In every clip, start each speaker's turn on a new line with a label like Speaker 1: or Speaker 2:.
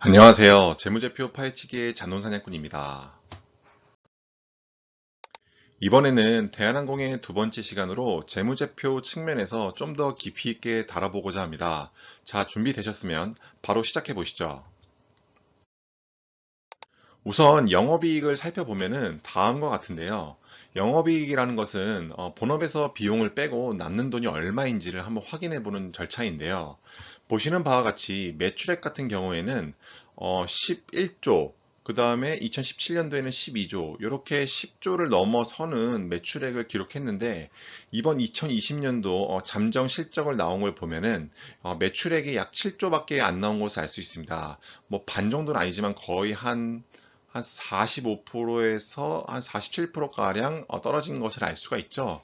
Speaker 1: 안녕하세요. 재무제표 파헤치기의 잔논사냥꾼입니다. 이번에는 대한항공의 두 번째 시간으로 재무제표 측면에서 좀 더 깊이 있게 다뤄보고자 합니다. 자, 준비되셨으면 바로 시작해 보시죠. 우선 영업이익을 살펴보면 은 다음과 같은데요. 영업이익이라는 것은 어, 본업에서 비용을 빼고 남는 돈이 얼마인지를 한번 확인해 보는 절차인데요. 보시는 바와 같이 매출액 같은 경우에는 어, 11조, 그 다음에 2017년도에는 12조, 이렇게 10조를 넘어서는 매출액을 기록했는데, 이번 2020년도 어, 잠정 실적을 나온 걸 보면은, 어, 매출액이 약 7조밖에 안 나온 것을 알 수 있습니다. 뭐 반 정도는 아니지만 거의 한, 한 45%에서 한 47%가량 어, 떨어진 것을 알 수가 있죠.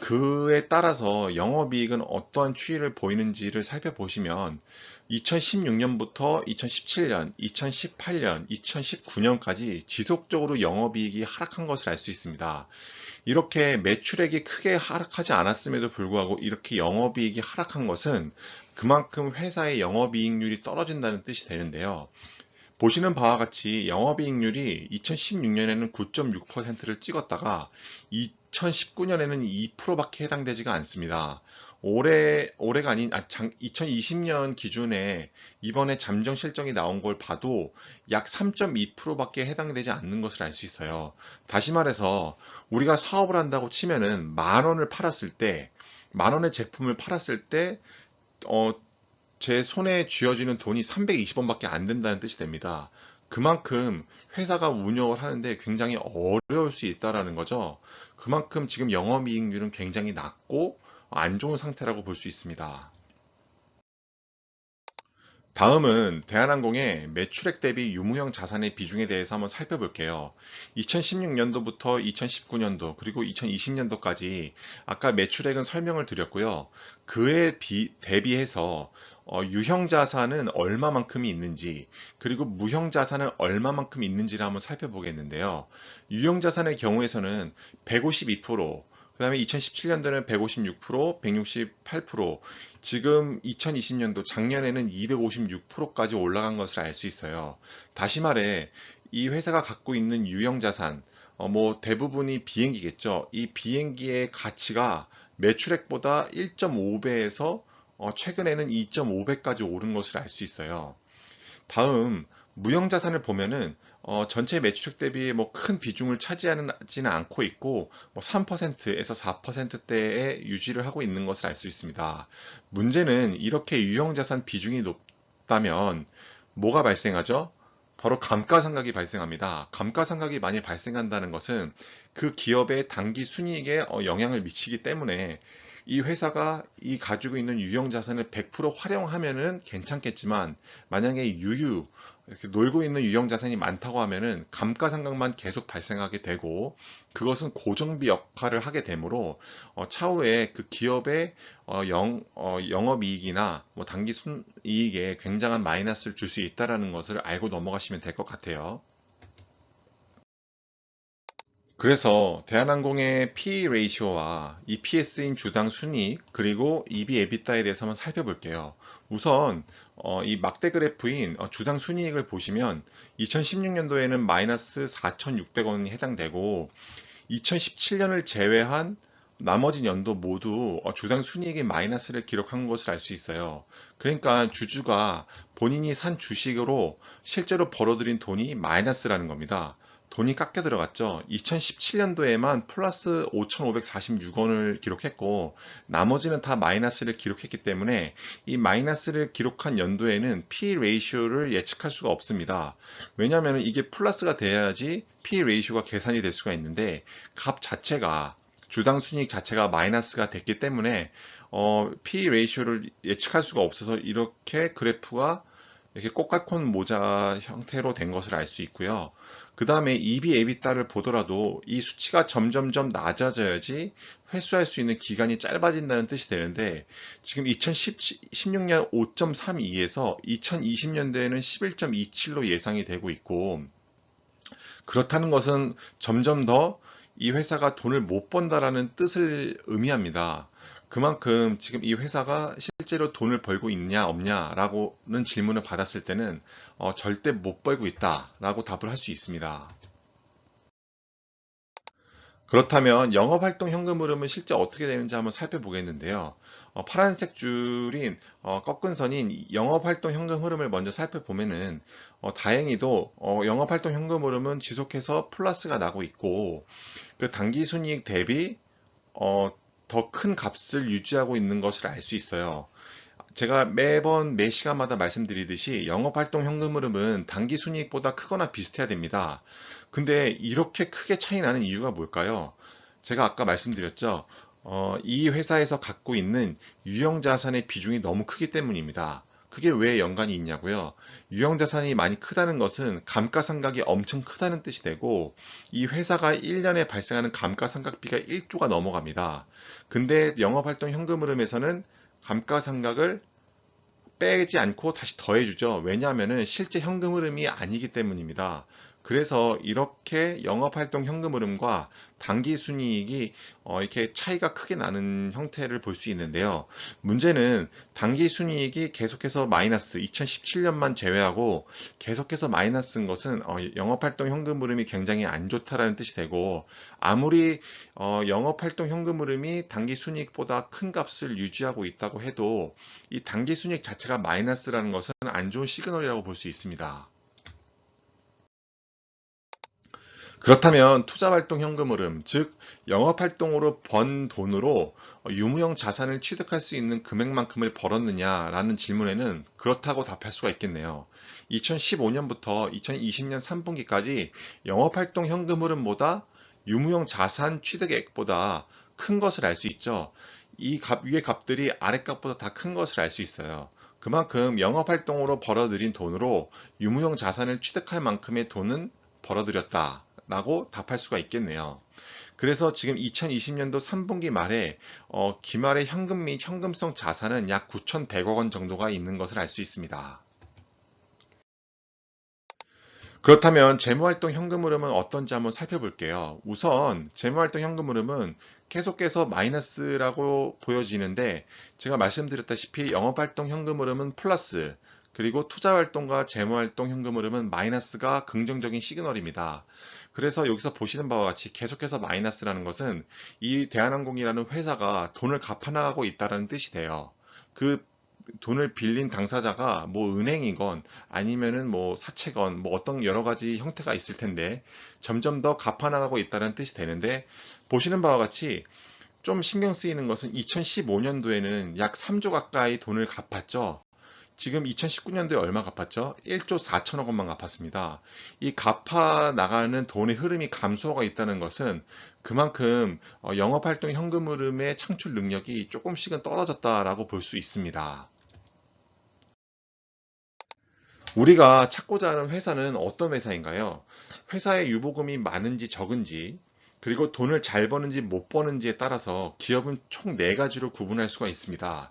Speaker 1: 그에 따라서 영업이익은 어떠한 추이를 보이는지를 살펴보시면 2016년부터 2017년, 2018년, 2019년까지 지속적으로 영업이익이 하락한 것을 알 수 있습니다. 이렇게 매출액이 크게 하락하지 않았음에도 불구하고 이렇게 영업이익이 하락한 것은 그만큼 회사의 영업이익률이 떨어진다는 뜻이 되는데요. 보시는 바와 같이 영업이익률이 2016년에는 9.6%를 찍었다가 2019년에는 2%밖에 해당되지가 않습니다. 올해, 올해가 아닌, 아, 장, 2020년 기준에 이번에 잠정 실적이 나온 걸 봐도 약 3.2%밖에 해당되지 않는 것을 알 수 있어요. 다시 말해서 우리가 사업을 한다고 치면은 만 원을 팔았을 때, 만 원의 제품을 팔았을 때, 어, 제 손에 쥐어지는 돈이 320원밖에 안 된다는 뜻이 됩니다. 그만큼 회사가 운영을 하는데 굉장히 어려울 수 있다라는 거죠. 그만큼 지금 영업이익률은 굉장히 낮고 안 좋은 상태라고 볼 수 있습니다. 다음은 대한항공의 매출액 대비 유무형 자산의 비중에 대해서 한번 살펴볼게요. 2016년도부터 2019년도 그리고 2020년도까지 아까 매출액은 설명을 드렸고요. 그에 비- 대비해서 어, 유형 자산은 얼마만큼이 있는지 그리고 무형 자산은 얼마만큼 있는지를 한번 살펴보겠는데요. 유형 자산의 경우에서는 152%, 그 다음에 2017년도는 156%, 168%, 지금 2020년도 작년에는 256%까지 올라간 것을 알 수 있어요. 다시 말해, 이 회사가 갖고 있는 유형 자산, 어, 뭐 대부분이 비행기겠죠. 이 비행기의 가치가 매출액보다 1.5배에서 최근에는 2.5배까지 오른 것을 알 수 있어요. 다음 무형 자산을 보면은 어, 전체 매출액 대비 뭐 큰 비중을 차지하지는 않고 있고 뭐 3%에서 4%대에 유지를 하고 있는 것을 알 수 있습니다. 문제는 이렇게 유형 자산 비중이 높다면 뭐가 발생하죠? 바로 감가상각이 발생합니다. 감가상각이 많이 발생한다는 것은 그 기업의 단기 순이익에 어, 영향을 미치기 때문에 이 회사가 이 가지고 있는 유형 자산을 100% 활용하면은 괜찮겠지만 만약에 유유 이렇게 놀고 있는 유형 자산이 많다고 하면은 감가상각만 계속 발생하게 되고 그것은 고정비 역할을 하게 되므로 어, 차후에 그 기업의 어, 영, 어, 영업이익이나 뭐 단기 순이익에 굉장한 마이너스를 줄 수 있다라는 것을 알고 넘어가시면 될 것 같아요. 그래서 대한항공의 PE 레이시오와 EPS인 주당 순이익 그리고 EB 에비타에 대해서 한번 살펴볼게요. 우선 어, 이 막대 그래프인 어, 주당 순이익을 보시면 2016년도에는 마이너스 4,600원이 해당되고 2017년을 제외한 나머지 연도 모두 어, 주당 순이익이 마이너스를 기록한 것을 알 수 있어요. 그러니까 주주가 본인이 산 주식으로 실제로 벌어들인 돈이 마이너스라는 겁니다. 돈이 깎여 들어갔죠. 2017년도에만 플러스 5,546원을 기록했고, 나머지는 다 마이너스를 기록했기 때문에 이 마이너스를 기록한 연도에는 P 레이쇼를 예측할 수가 없습니다. 왜냐하면 이게 플러스가 돼야지 P 레이쇼가 계산이 될 수가 있는데, 값 자체가 주당 순이익 자체가 마이너스가 됐기 때문에 어, P 레이쇼를 예측할 수가 없어서 이렇게 그래프가 이렇게 꽃갈콘 모자 형태로 된 것을 알 수 있고요. 그 다음에 EB, EBITDA를 보더라도 이 수치가 점점점 낮아져야지 회수할 수 있는 기간이 짧아진다는 뜻이 되는데 지금 2016년 5.32에서 2020년도에는 11.27로 예상이 되고 있고 그렇다는 것은 점점 더 이 회사가 돈을 못 번다라는 뜻을 의미합니다. 그만큼 지금 이 회사가 실제로 돈을 벌고 있냐 없냐라고는 질문을 받았을 때는 어, 절대 못 벌고 있다라고 답을 할 수 있습니다. 그렇다면 영업활동 현금 흐름은 실제 어떻게 되는지 한번 살펴보겠는데요. 어, 파란색 줄인 어, 꺾은 선인 영업활동 현금 흐름을 먼저 살펴보면은 어, 다행히도 어, 영업활동 현금 흐름은 지속해서 플러스가 나고 있고 그 당기순이익 대비 어, 더 큰 값을 유지하고 있는 것을 알 수 있어요. 제가 매번 매 시간마다 말씀드리듯이 영업활동 현금 흐름은 당기순이익보다 크거나 비슷해야 됩니다. 근데 이렇게 크게 차이 나는 이유가 뭘까요? 제가 아까 말씀드렸죠. 어, 이 회사에서 갖고 있는 유형 자산의 비중이 너무 크기 때문입니다. 그게 왜 연관이 있냐고요? 유형 자산이 많이 크다는 것은 감가상각이 엄청 크다는 뜻이 되고 이 회사가 1년에 발생하는 감가상각비가 1조가 넘어갑니다. 근데 영업활동 현금 흐름에서는 감가상각을 빼지 않고 다시 더해주죠. 왜냐하면 실제 현금 흐름이 아니기 때문입니다. 그래서 이렇게 영업활동 현금 흐름과 단기 순이익이 어, 이렇게 차이가 크게 나는 형태를 볼 수 있는데요. 문제는 단기 순이익이 계속해서 마이너스 2017년만 제외하고 계속해서 마이너스인 것은 어, 영업활동 현금 흐름이 굉장히 안 좋다라는 뜻이 되고 아무리 어, 영업활동 현금 흐름이 단기 순이익보다 큰 값을 유지하고 있다고 해도 이 단기 순이익 자체가 마이너스라는 것은 안 좋은 시그널이라고 볼 수 있습니다. 그렇다면 투자활동 현금 흐름, 즉 영업활동으로 번 돈으로 유무형 자산을 취득할 수 있는 금액만큼을 벌었느냐라는 질문에는 그렇다고 답할 수가 있겠네요. 2015년부터 2020년 3분기까지 영업활동 현금 흐름보다 유무형 자산 취득액보다 큰 것을 알 수 있죠. 이 값, 위의 값들이 아래 값보다 다 큰 것을 알 수 있어요. 그만큼 영업활동으로 벌어들인 돈으로 유무형 자산을 취득할 만큼의 돈은 벌어들였다. 라고 답할 수가 있겠네요. 그래서 지금 2020년도 3분기 말에 어, 기말의 현금 및 현금성 자산은 약 9,100억 원 정도가 있는 것을 알 수 있습니다. 그렇다면 재무활동 현금 흐름은 어떤지 한번 살펴볼게요. 우선 재무활동 현금 흐름은 계속해서 마이너스라고 보여지는데 제가 말씀드렸다시피 영업활동 현금 흐름은 플러스 그리고 투자활동과 재무활동 현금 흐름은 마이너스가 긍정적인 시그널입니다. 그래서 여기서 보시는 바와 같이 계속해서 마이너스라는 것은 이 대한항공이라는 회사가 돈을 갚아나가고 있다는 뜻이 돼요. 그 돈을 빌린 당사자가 뭐 은행이건 아니면은 뭐 사채건 뭐 어떤 여러 가지 형태가 있을 텐데 점점 더 갚아나가고 있다는 뜻이 되는데 보시는 바와 같이 좀 신경 쓰이는 것은 2015년도에는 약 3조 가까이 돈을 갚았죠. 지금 2019년도에 얼마 갚았죠? 1조 4천억 원만 갚았습니다. 이 갚아 나가는 돈의 흐름이 감소가 있다는 것은 그만큼 어, 영업활동 현금 흐름의 창출 능력이 조금씩은 떨어졌다라고 볼 수 있습니다. 우리가 찾고자 하는 회사는 어떤 회사인가요? 회사의 유보금이 많은지 적은지, 그리고 돈을 잘 버는지 못 버는지에 따라서 기업은 총 4가지로 구분할 수가 있습니다.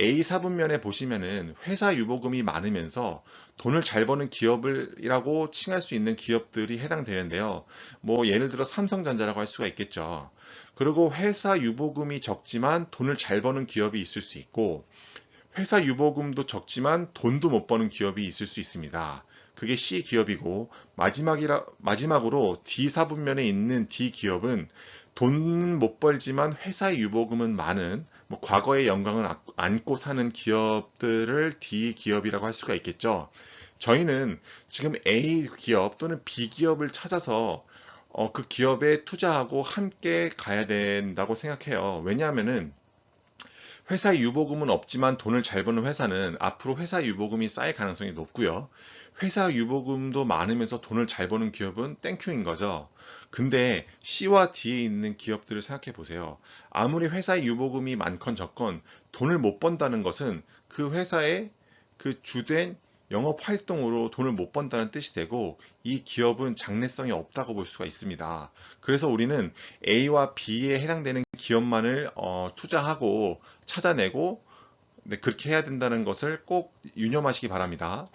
Speaker 1: A 사분면에 보시면은 회사 유보금이 많으면서 돈을 잘 버는 기업이라고 칭할 수 있는 기업들이 해당되는데요. 뭐 예를 들어 삼성전자라고 할 수가 있겠죠. 그리고 회사 유보금이 적지만 돈을 잘 버는 기업이 있을 수 있고 회사 유보금도 적지만 돈도 못 버는 기업이 있을 수 있습니다. 그게 C 기업이고 마지막이라 마지막으로 D 사분면에 있는 D 기업은 돈은 못 벌지만 회사의 유보금은 많은 뭐 과거의 영광을 안고 사는 기업들을 D 기업이라고 할 수가 있겠죠. 저희는 지금 A 기업 또는 B 기업을 찾아서 어, 그 기업에 투자하고 함께 가야 된다고 생각해요. 왜냐하면은 회사 유보금은 없지만 돈을 잘 버는 회사는 앞으로 회사 유보금이 쌓일 가능성이 높고요. 회사 유보금도 많으면서 돈을 잘 버는 기업은 땡큐인 거죠. 근데 C와 D에 있는 기업들을 생각해 보세요. 아무리 회사의 유보금이 많건 적건 돈을 못 번다는 것은 그 회사의 그 주된 영업 활동으로 돈을 못 번다는 뜻이 되고 이 기업은 장래성이 없다고 볼 수가 있습니다. 그래서 우리는 A와 B에 해당되는 기업만을 어, 투자하고 찾아내고 네, 그렇게 해야 된다는 것을 꼭 유념하시기 바랍니다.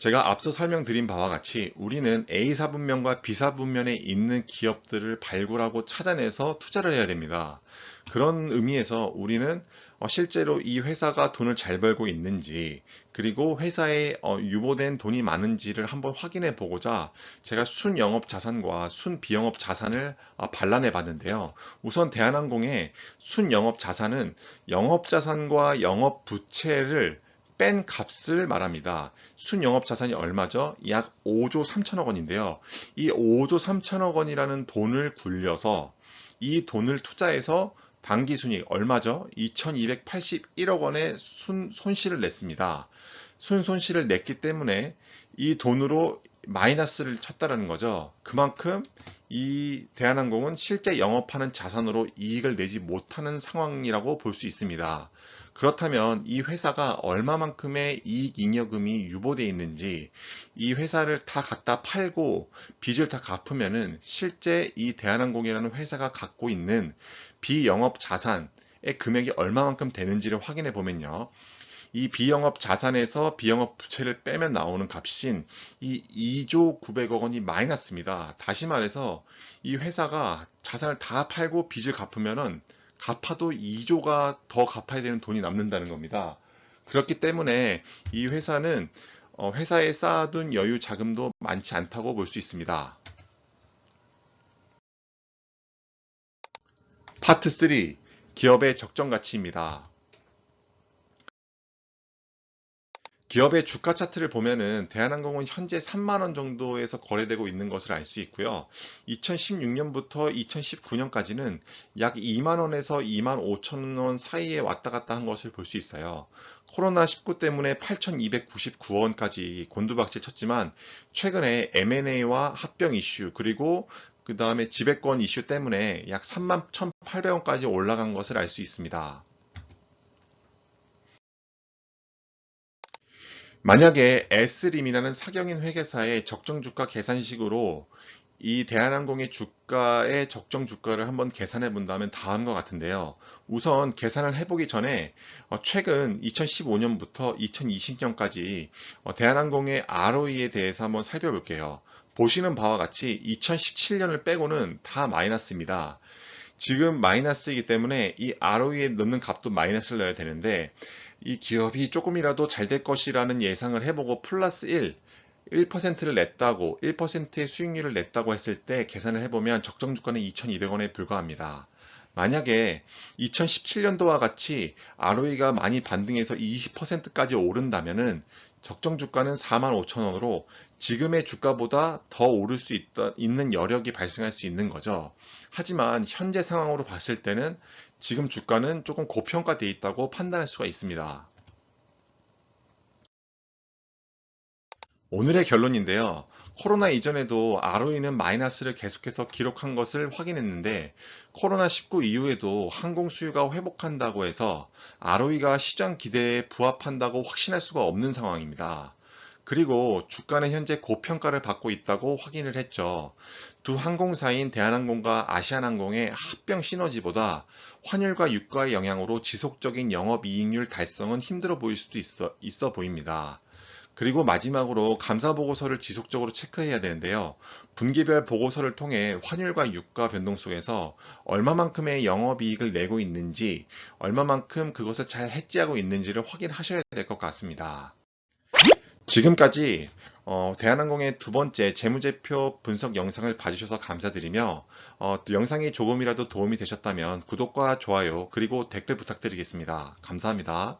Speaker 1: 제가 앞서 설명드린 바와 같이 우리는 A사 분면과 B사 분면에 있는 기업들을 발굴하고 찾아내서 투자를 해야 됩니다. 그런 의미에서 우리는 어, 실제로 이 회사가 돈을 잘 벌고 있는지 그리고 회사에 어, 유보된 돈이 많은지를 한번 확인해 보고자 제가 순 영업 자산과 순 비영업 자산을 어, 반란해 봤는데요. 우선 대한항공의 순 영업 자산은 영업 자산과 영업 부채를 뺀 값을 말합니다. 순영업 자산이 얼마죠? 약 5조 3천억 원인데요. 이 5조 3천억 원이라는 돈을 굴려서 이 돈을 투자해서 당기 순이익 얼마죠? 2281억 원의 순, 손실을 냈습니다. 순 손실을 냈기 때문에 이 돈으로 마이너스를 쳤다라는 거죠. 그만큼 이 대한항공은 실제 영업하는 자산으로 이익을 내지 못하는 상황이라고 볼 수 있습니다. 그렇다면 이 회사가 얼마만큼의 이익 잉여금이 유보되어 있는지 이 회사를 다 갖다 팔고 빚을 다 갚으면은 실제 이 대한항공이라는 회사가 갖고 있는 비영업 자산의 금액이 얼마만큼 되는지를 확인해 보면요. 이 비영업 자산에서 비영업 부채를 빼면 나오는 값인 이 2조 900억 원이 마이너스입니다. 다시 말해서 이 회사가 자산을 다 팔고 빚을 갚으면은 갚아도 2조가 더 갚아야 되는 돈이 남는다는 겁니다. 그렇기 때문에 이 회사는 어, 회사에 쌓아둔 여유 자금도 많지 않다고 볼 수 있습니다. 파트 3 기업의 적정 가치입니다. 기업의 주가 차트를 보면은 대한항공은 현재 3만 원 정도에서 거래되고 있는 것을 알 수 있고요. 2016년부터 2019년까지는 약 2만 원에서 2만 5천 원 사이에 왔다 갔다 한 것을 볼 수 있어요. 코로나19 때문에 8,299원까지 곤두박질 쳤지만 최근에 M&A와 합병 이슈 그리고 그 다음에 지배권 이슈 때문에 약 3만 1,800원까지 올라간 것을 알 수 있습니다. 만약에 S림이라는 사경인 회계사의 적정 주가 계산식으로 이 대한항공의 주가의 적정 주가를 한번 계산해 본다면 다음과 같은데요. 우선 계산을 해보기 전에 어, 최근 2015년부터 2020년까지 어, 대한항공의 ROE에 대해서 한번 살펴볼게요. 보시는 바와 같이 2017년을 빼고는 다 마이너스입니다. 지금 마이너스이기 때문에 이 ROE에 넣는 값도 마이너스를 넣어야 되는데 이 기업이 조금이라도 잘 될 것이라는 예상을 해보고 플러스 1, 1%를 냈다고 1%의 수익률을 냈다고 했을 때 계산을 해보면 적정 주가는 2,200원에 불과합니다. 만약에 2017년도와 같이 ROE가 많이 반등해서 20%까지 오른다면은 적정 주가는 45,000원으로 지금의 주가보다 더 오를 수 있다, 있는 여력이 발생할 수 있는 거죠. 하지만 현재 상황으로 봤을 때는 지금 주가는 조금 고평가되어 있다고 판단할 수가 있습니다. 오늘의 결론인데요. 코로나 이전에도 ROE는 마이너스를 계속해서 기록한 것을 확인했는데 코로나19 이후에도 항공 수요가 회복한다고 해서 ROE가 시장 기대에 부합한다고 확신할 수가 없는 상황입니다. 그리고 주가는 현재 고평가를 받고 있다고 확인을 했죠. 두 항공사인 대한항공과 아시아나항공의 합병 시너지보다 환율과 유가의 영향으로 지속적인 영업이익률 달성은 힘들어 보일 수도 있어, 있어 보입니다. 그리고 마지막으로 감사 보고서를 지속적으로 체크해야 되는데요. 분기별 보고서를 통해 환율과 유가 변동 속에서 얼마만큼의 영업이익을 내고 있는지, 얼마만큼 그것을 잘 해지하고 있는지를 확인하셔야 될 것 같습니다. 지금까지 어, 대한항공의 두 번째 재무제표 분석 영상을 봐주셔서 감사드리며 어, 영상이 조금이라도 도움이 되셨다면 구독과 좋아요 그리고 댓글 부탁드리겠습니다. 감사합니다.